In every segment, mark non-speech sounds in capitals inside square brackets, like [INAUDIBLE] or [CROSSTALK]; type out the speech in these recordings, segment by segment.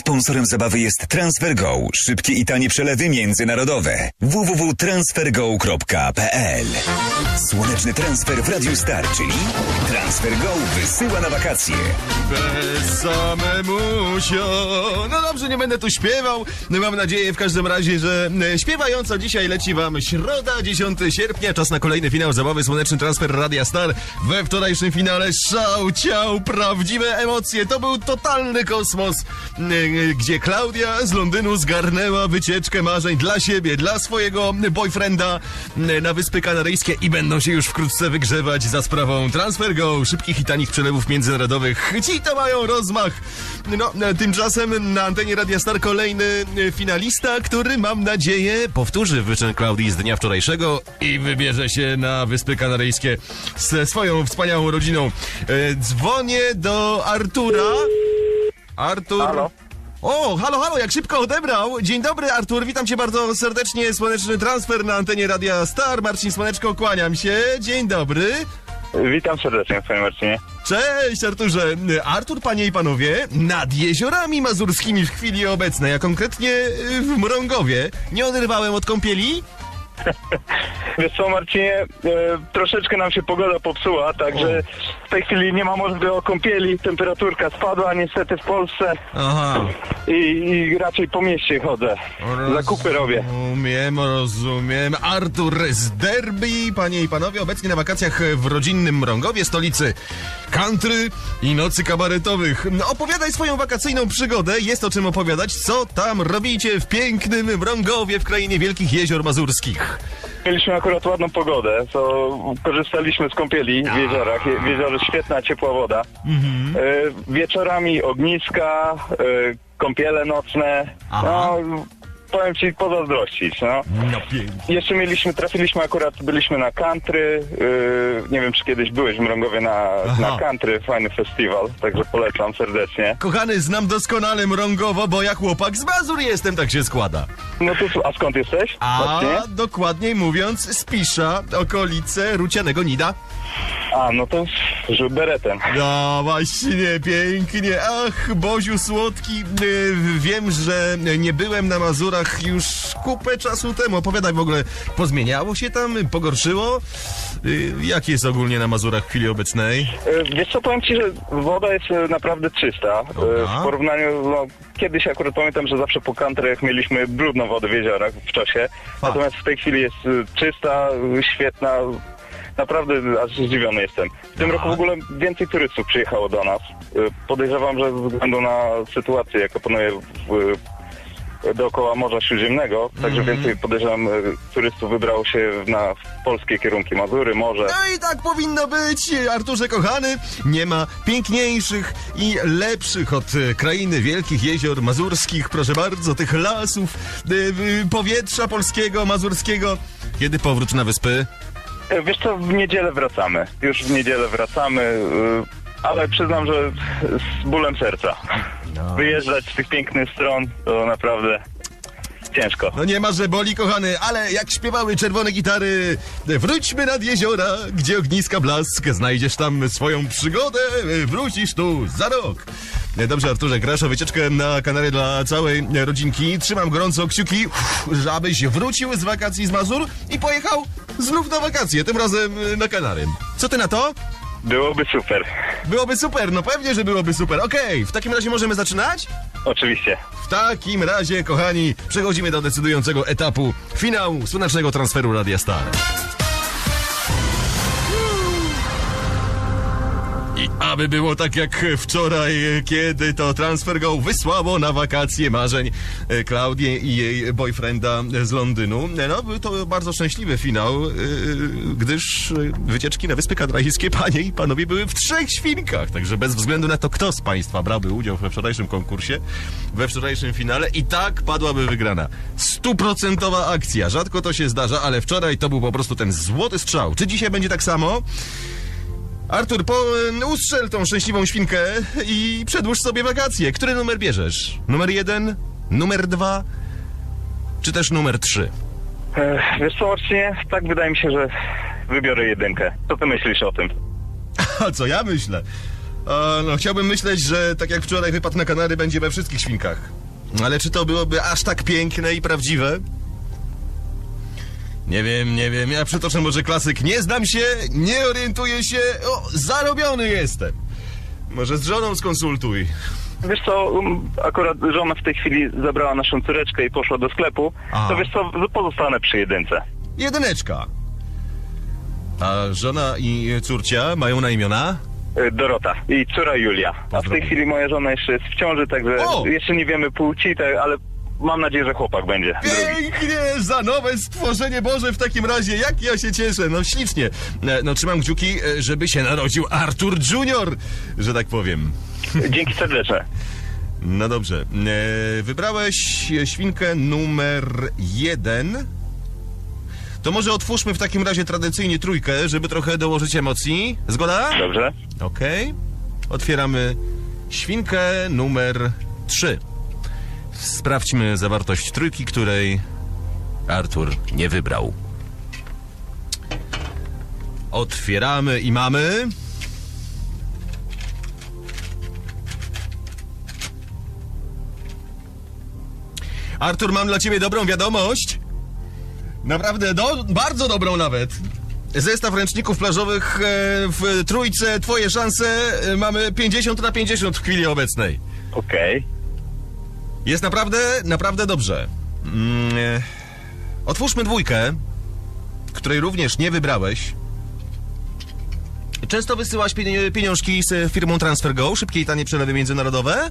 Sponsorem zabawy jest TransferGo. Szybkie i tanie przelewy międzynarodowe. www.transfergo.pl Słoneczny transfer w Radiu Star, czyli TransferGo wysyła na wakacje. Bez samemusio. No dobrze, nie będę tu śpiewał. No mam nadzieję w każdym razie, że e, śpiewająco dzisiaj leci wam środa, 10 sierpnia. Czas na kolejny finał zabawy Słoneczny Transfer Radia Star. We wczorajszym finale szał, ciał, prawdziwe emocje. To był totalny kosmos, e, gdzie Klaudia z Londynu zgarnęła wycieczkę marzeń dla siebie, dla swojego boyfrienda na Wyspy Kanaryjskie i będą się już wkrótce wygrzewać za sprawą Transfer Go, szybkich i tanich przelewów międzynarodowych. Ci to mają rozmach. No, tymczasem na antenie Radia Star kolejny finalista, który mam nadzieję powtórzy wyczyn Klaudii z dnia wczorajszego i wybierze się na Wyspy Kanaryjskie ze swoją wspaniałą rodziną. E, Dzwonię do Artura. Artur. Halo? O, halo, halo, jak szybko odebrał. Dzień dobry, Artur, witam cię bardzo serdecznie. Słoneczny transfer na antenie Radia Star. Marcin Słoneczko, kłaniam się. Dzień dobry. Witam serdecznie, panie Marcinie. Cześć, Arturze. Artur, panie i panowie, nad jeziorami mazurskimi w chwili obecnej, a konkretnie w Mrągowie. Nie oderwałem od kąpieli? [LAUGHS] Wiesz co, Marcinie, e, troszeczkę nam się pogoda popsuła, także w tej chwili nie ma możliwości o kąpieli, temperaturka spadła niestety w Polsce Aha. i, i raczej po mieście chodzę. Zakupy robię. Rozumiem, rozumiem. Artur z Derby, panie i panowie, obecnie na wakacjach w rodzinnym Mrągowie, stolicy country i nocy kabaretowych. Opowiadaj swoją wakacyjną przygodę, jest o czym opowiadać. Co tam robicie w pięknym Mrągowie w krainie Wielkich Jezior Mazurskich? Mieliśmy akurat ładną pogodę, to korzystaliśmy z kąpieli w jeziorach. Je- W jeziorze świetna, ciepła woda. E, Wieczorami ogniska, e, kąpiele nocne. Aha. No, powiem ci, pozazdrościć, no. No. Jeszcze mieliśmy, trafiliśmy akurat, byliśmy na country, yy, nie wiem czy kiedyś byłeś w Mrągowie na, Aha. na country, fajny festiwal, także polecam serdecznie. Kochany, znam doskonale Mrągowo, bo ja chłopak z Mazur jestem, tak się składa. No to, a skąd jesteś? A Marcinie? dokładniej mówiąc, Spisza, okolice Rucianego Nida. A, no to rzut beretem. No właśnie, pięknie. Ach, Boziu Słodki, y, wiem, że nie byłem na Mazurach już kupę czasu temu. Opowiadaj w ogóle, pozmieniało się tam, pogorszyło? Y, Jak jest ogólnie na Mazurach w chwili obecnej? Yy, Wiesz co, powiem ci, że woda jest naprawdę czysta. Dobra. W porównaniu, no, kiedyś akurat pamiętam, że zawsze po countryach mieliśmy brudną wodę w jeziorach w czasie. Natomiast w tej chwili jest czysta, świetna. Naprawdę aż zdziwiony jestem. W tym roku w ogóle więcej turystów przyjechało do nas. Y, Podejrzewam, że ze względu na sytuację, jaka panuje w, dookoła Morza Śródziemnego, także więcej podejrzewam y, turystów wybrało się na polskie kierunki Mazury, morze. No i tak powinno być, Arturze kochany. Nie ma piękniejszych i lepszych od krainy wielkich jezior mazurskich, proszę bardzo, tych lasów, powietrza polskiego, mazurskiego. Kiedy powrót na wyspy? Y, Wiesz co, w niedzielę wracamy. Już w niedzielę wracamy, y, ale przyznam, że z bólem serca. Wyjeżdżać z tych pięknych stron to naprawdę ciężko. No nie ma, że boli, kochany, ale jak śpiewały czerwone gitary, wróćmy nad jeziora, gdzie ogniska blask, znajdziesz tam swoją przygodę, wrócisz tu za rok. Dobrze, Arturze, grasz o wycieczkę na Kanary dla całej rodzinki. Trzymam gorąco kciuki, żebyś wrócił z wakacji z Mazur i pojechał znów na wakacje, tym razem na Kanary. Co ty na to? Byłoby super. Byłoby super, no pewnie, że byłoby super. Okej, w takim razie możemy zaczynać? Oczywiście. W takim razie, kochani, przechodzimy do decydującego etapu finału słonecznego transferu Radia Star. Aby było tak jak wczoraj, kiedy to Transfer Go wysłało na wakacje marzeń e, Klaudię i jej boyfrienda z Londynu. No, był to bardzo szczęśliwy finał, e, gdyż e, wycieczki na Wyspy Kadrajskie, panie i panowie, były w trzech świnkach. Także bez względu na to, kto z państwa brałby udział we wczorajszym konkursie, we wczorajszym finale, i tak padłaby wygrana. Stuprocentowa akcja. Rzadko to się zdarza, ale wczoraj to był po prostu ten złoty strzał. Czy dzisiaj będzie tak samo? Artur, po, e, ustrzel tą szczęśliwą świnkę i przedłuż sobie wakacje. Który numer bierzesz? Numer jeden? Numer dwa? Czy też numer trzy? E, Wiesz co, Marcinie, tak wydaje mi się, że wybiorę jedynkę. Co ty myślisz o tym? [LAUGHS] A co ja myślę? A, no, chciałbym myśleć, że tak jak wczoraj wypad na Kanary będzie we wszystkich świnkach. Ale czy to byłoby aż tak piękne i prawdziwe? Nie wiem, nie wiem. Ja przytoczę może klasyk. Nie znam się, nie orientuję się. O, zarobiony jestem. Może z żoną skonsultuj. Wiesz co, um, akurat żona w tej chwili zabrała naszą córeczkę i poszła do sklepu, A. to wiesz co, pozostanę przy jedynce. Jedyneczka. A żona i córcia mają na imiona? Y, Dorota i córa Julia. A w tej chwili moja żona jeszcze jest w ciąży, także O! jeszcze nie wiemy płci, tak, ale mam nadzieję, że chłopak będzie. Pięknie, za nowe stworzenie Boże w takim razie, jak ja się cieszę, no ślicznie. E, No trzymam kciuki, e, żeby się narodził Artur Junior, że tak powiem. Dzięki serdeczne. [LAUGHS] No dobrze, e, wybrałeś świnkę numer jeden. To może otwórzmy w takim razie tradycyjnie trójkę, żeby trochę dołożyć emocji. Zgoda? Dobrze? Okej. Otwieramy świnkę numer 3. Sprawdźmy zawartość trójki, której Artur nie wybrał. Otwieramy i mamy. Artur, mam dla ciebie dobrą wiadomość. Naprawdę, do, bardzo dobrą nawet. Zestaw ręczników plażowych e, w trójce. Twoje szanse e, mamy 50 na 50 w chwili obecnej. Okej. Jest naprawdę, naprawdę dobrze. Mm, e, otwórzmy dwójkę, której również nie wybrałeś. Często wysyłaś pieni- pieniążki z firmą TransferGo, szybkie i tanie przelewy międzynarodowe?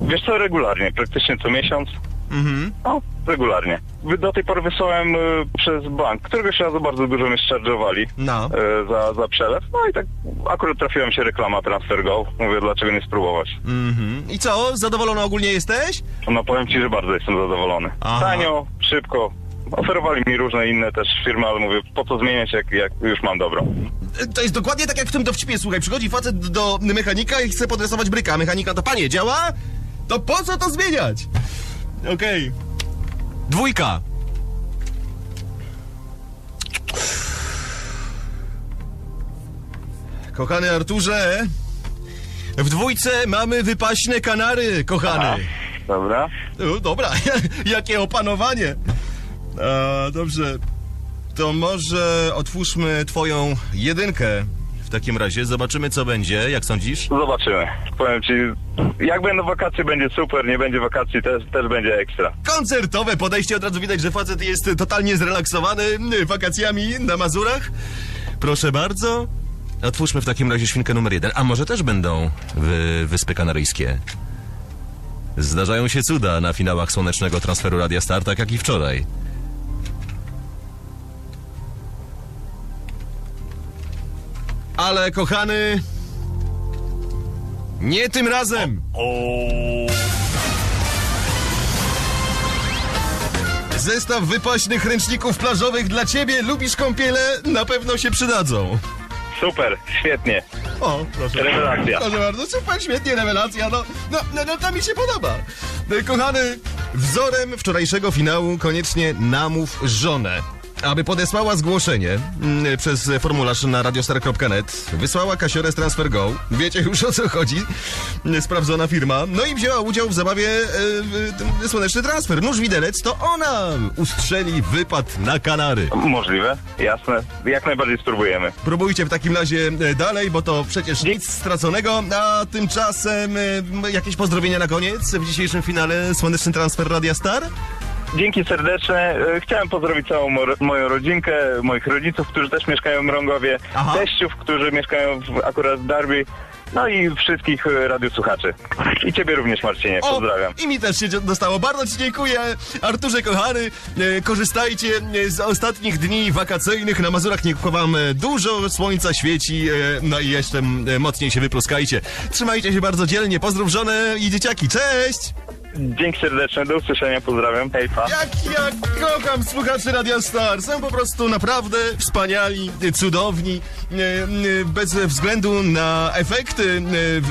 Wiesz co, regularnie, praktycznie co miesiąc. Mhm. No, regularnie. Do tej pory wysłałem y, przez bank, któregoś razu bardzo dużo mnie charge'owali No. y, za, za przelew. No i tak akurat trafiła mi się reklama TransferGo. Mówię, dlaczego nie spróbować? Mhm. I co? Zadowolony ogólnie jesteś? No powiem ci, że bardzo jestem zadowolony. Aha. Tanio, szybko. Oferowali mi różne inne też firmy, ale mówię, po co zmieniać, jak, jak już mam dobrą. To jest dokładnie tak jak w tym dowcipie, słuchaj, przychodzi facet do mechanika i chce podresować bryka, mechanika to panie, działa? To po co to zmieniać? Okej. Dwójka. Kochany Arturze, w dwójce mamy wypaśne kanary, kochany. Dobra. No, dobra, [LAUGHS] jakie opanowanie. A, dobrze, to może otwórzmy twoją jedynkę. W takim razie zobaczymy, co będzie. Jak sądzisz? Zobaczymy. Powiem ci, jak będą wakacje, będzie super, nie będzie wakacji, też, też będzie ekstra. Koncertowe podejście, od razu widać, że facet jest totalnie zrelaksowany wakacjami na Mazurach. Proszę bardzo. Otwórzmy w takim razie świnkę numer jeden. A może też będą wy, Wyspy Kanaryjskie? Zdarzają się cuda na finałach słonecznego transferu Radia Star, tak jak i wczoraj. Ale kochany... Nie tym razem! Zestaw wypaśnych ręczników plażowych dla ciebie. Lubisz kąpiele? Na pewno się przydadzą. Super, świetnie. O, proszę. Rewelacja. Proszę bardzo, super, świetnie, rewelacja. No, no, no, no to mi się podoba. No Kochany, wzorem wczorajszego finału koniecznie namów żonę. Aby podesłała zgłoszenie mm, przez formularz na radiostar.net, wysłała kasiorę z Transfer Go. Wiecie już o co chodzi. Mm, Sprawdzona firma. No i wzięła udział w zabawie e, słoneczny transfer. Nóż widelec to ona ustrzeli wypad na Kanary. Możliwe, jasne. Jak najbardziej spróbujemy. Próbujcie w takim razie e, dalej, bo to przecież nic straconego. A tymczasem e, jakieś pozdrowienia na koniec w dzisiejszym finale Słoneczny Transfer Radia Star? Dzięki serdeczne. E, Chciałem pozdrowić całą mo- moją rodzinkę, moich rodziców, którzy też mieszkają w Mrągowie, Aha. teściów, którzy mieszkają w, akurat w Darby, no i wszystkich e, radiosłuchaczy. I ciebie również, Marcinie. Pozdrawiam. I mi też się dostało. Bardzo Ci dziękuję, Arturze kochany. E, korzystajcie z ostatnich dni wakacyjnych. Na Mazurach niech wam dużo słońca świeci, no i jeszcze mocniej się wypluskajcie. Trzymajcie się bardzo dzielnie. Pozdrów żonę i dzieciaki. Cześć! Dzięki serdeczne, do usłyszenia, pozdrawiam, hejpa. Jak ja kocham słuchaczy Radia Star. Są po prostu naprawdę wspaniali, cudowni. e, e, Bez względu na efekty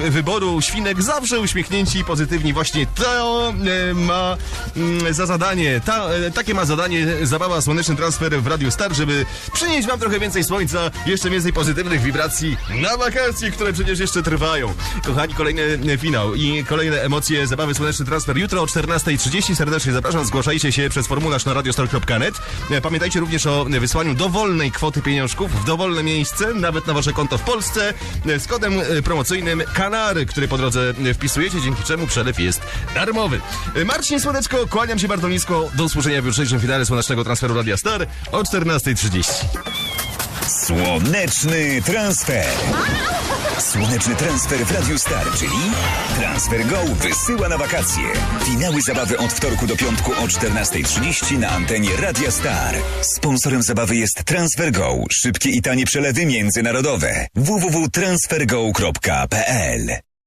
e, wyboru świnek, zawsze uśmiechnięci i pozytywni. Właśnie to ma mm, za zadanie, ta, takie ma zadanie zabawa Słoneczny Transfer w Radiu Star, żeby przynieść wam trochę więcej słońca, jeszcze więcej pozytywnych wibracji na wakacje, które przecież jeszcze trwają. Kochani, kolejny finał i kolejne emocje zabawy Słoneczny Transfer jutro o 14.30. Serdecznie zapraszam, zgłaszajcie się przez formularz na radiostar.net. E, Pamiętajcie również o wysłaniu dowolnej kwoty pieniążków w dowolne miejsce, nawet na wasze konto w Polsce, e, z kodem e, promocyjnym Kanary, który po drodze wpisujecie, dzięki czemu przelew jest darmowy. Marcin Słoneczko, kłaniam się bardzo nisko. Do usłyszenia w jutrzejszym finale Słonecznego Transferu Radia Star o 14.30. Słoneczny transfer. Słoneczny transfer w Radiu Star, czyli Transfer Go wysyła na wakacje. Finały zabawy od wtorku do piątku o 14.30 na antenie Radia Star. Sponsorem zabawy jest Transfer Go. Szybkie i tanie przelewy międzynarodowe. www.transfergo.pl